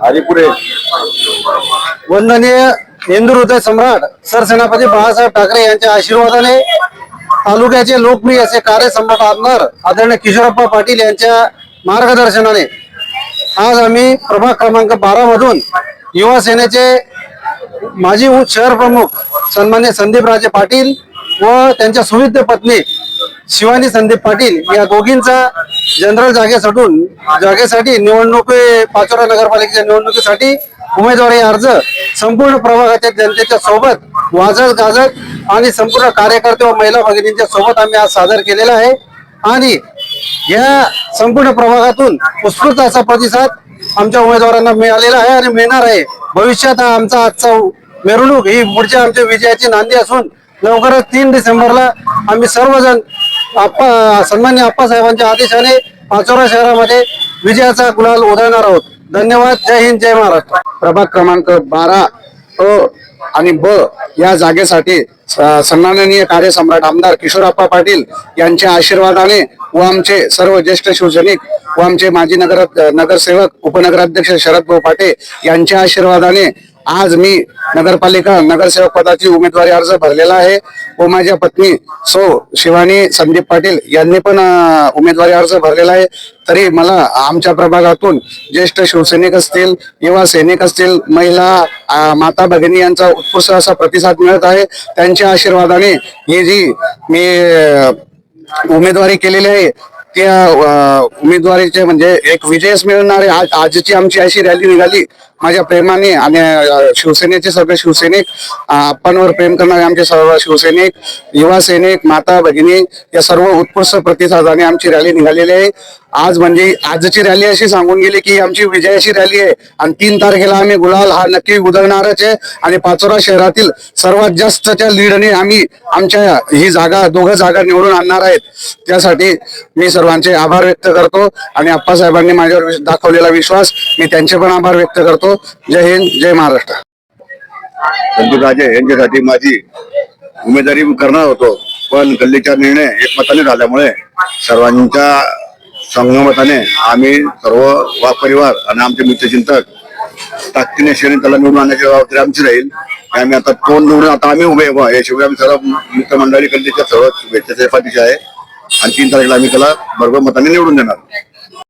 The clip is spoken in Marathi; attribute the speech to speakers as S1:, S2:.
S1: आणि पुढे.
S2: वंदनीय हिंदू हृदय सम्राट सरसेनापती बाळासाहेब ठाकरे यांच्या आशीर्वादाने तालुक्याचे लोकप्रिय असे कार्यसम्राट आमदार आदरणीय किशोरप्पा पाटील यांच्या मार्गदर्शनाने आज आम्ही प्रभाग क्रमांक बारा मधून युवा सेनेचे माजी शहर प्रमुख सन्मान्य संदीप राजे पाटील व त्यांच्या सुविद्य पत्नी शिवानी संदीप पाटील या दोघींचा जनरल जागेसाठी जागेसाठी निवडणूक पाचोरा नगरपालिकेच्या निवडणुकीसाठी उमेदवारी अर्ज संपूर्ण प्रभागाच्या जनतेच्या सोबत वाजत गाजत आणि संपूर्ण कार्यकर्ते व महिला भगिनींच्या सोबत आम्ही आज सादर केलेला आहे. आणि या संपूर्ण प्रभागातून उत्स्फूर्त असा प्रतिसाद आमच्या उमेदवारांना मिळालेला आहे आणि मिळणार आहे. भविष्यात हा आमचा आजचा मिरवणूक ही पुढच्या आमच्या विजयाची नांदी असून लवकरच तीन डिसेंबरला आम्ही सर्वजण आप्पा सन्मान्य आप्पासाहेबांच्या आदेशाने पाचोरा शहरामध्ये विजयाचा गुलाल उधळणार आहोत. धन्यवाद. जय हिंद जय महाराष्ट्र.
S1: प्रभाग क्रमांक बारा अ आणि ब या जागेसाठी सन्माननीय सन्माननीय कार्यसम्राट आमदार किशोरप्पा पाटील यांच्या आशीर्वादाने व आमचे सर्व ज्येष्ठ शिवसैनिक व आमचे माजी नगर नगरसेवक उपनगराध्यक्ष शरद भाऊ पाटे यांच्या आशीर्वादाने आज मी नगरपालिका नगरसेवक पदाची उमेदवारी अर्ज भरलेला आहे. व माझ्या पत्नी सो शिवानी संदीप पाटील यांनी पण उमेदवारी अर्ज भरलेला आहे. तरी मला आमच्या प्रभागातून ज्येष्ठ शिवसैनिक असतील युवा सैनिक असतील महिला माता भगिनी यांचा उत्कृष्ट असा प्रतिसाद मिळत आहे. त्यांच्या आशीर्वादाने ही जी मी उमेदवारी केलेली आहे त्या उमेदवारीचे म्हणजे एक विजयच मिळणार आहे. आज आजची आमची अशी रॅली निघाली माझ्या प्रेमाने आणि शिवसेनेचे सगळे शिवसैनिक आपणवर आप्पांवर प्रेम करणारे आमचे सर्व शिवसैनिक युवा सैनिक माता भगिनी या सर्व उत्कृष्ट प्रतिसादाने आमची रॅली निघालेली आहे. आज म्हणजे आजची रॅली अशी सांगून गेली की आमची विजयाची रॅली आहे. आणि तीन तारखेला आम्ही गुलाल हा नक्की उधळणारच आहे. आणि पाचोरा शहरातील सर्वात जास्तच्या लीडने आम्ही आमच्या ही जागा दोघं जागा निवडून आणणार आहेत. त्यासाठी मी सर्वांचे आभार व्यक्त करतो. आणि आप्पासाहेबांनी माझ्यावर दाखवलेला विश्वास मी त्यांचे पण आभार व्यक्त करतो. जय हिंद जय महाराष्ट्र.
S3: संदीप राजे यांच्यासाठी माझी उमेदवारी करणार होतो पण गल्लीचा निर्णय एकमताने झाल्यामुळे सर्वांच्या संगमताने आम्ही सर्व वा परिवार आणि आमचे मित्रचिंतक ताकदीने श्रेणी त्याला निवडून आणण्याची जबाबदारी आमची राहील. आम्ही आता तोंड निवडून आता आम्ही उभे याशिवाय आम्ही सर्व मित्रमंडळी गल्लीच्या सर्व शुभेच्छा आहे. आणि तीन तारखेला आम्ही त्याला बरोबर मताने निवडून देणार.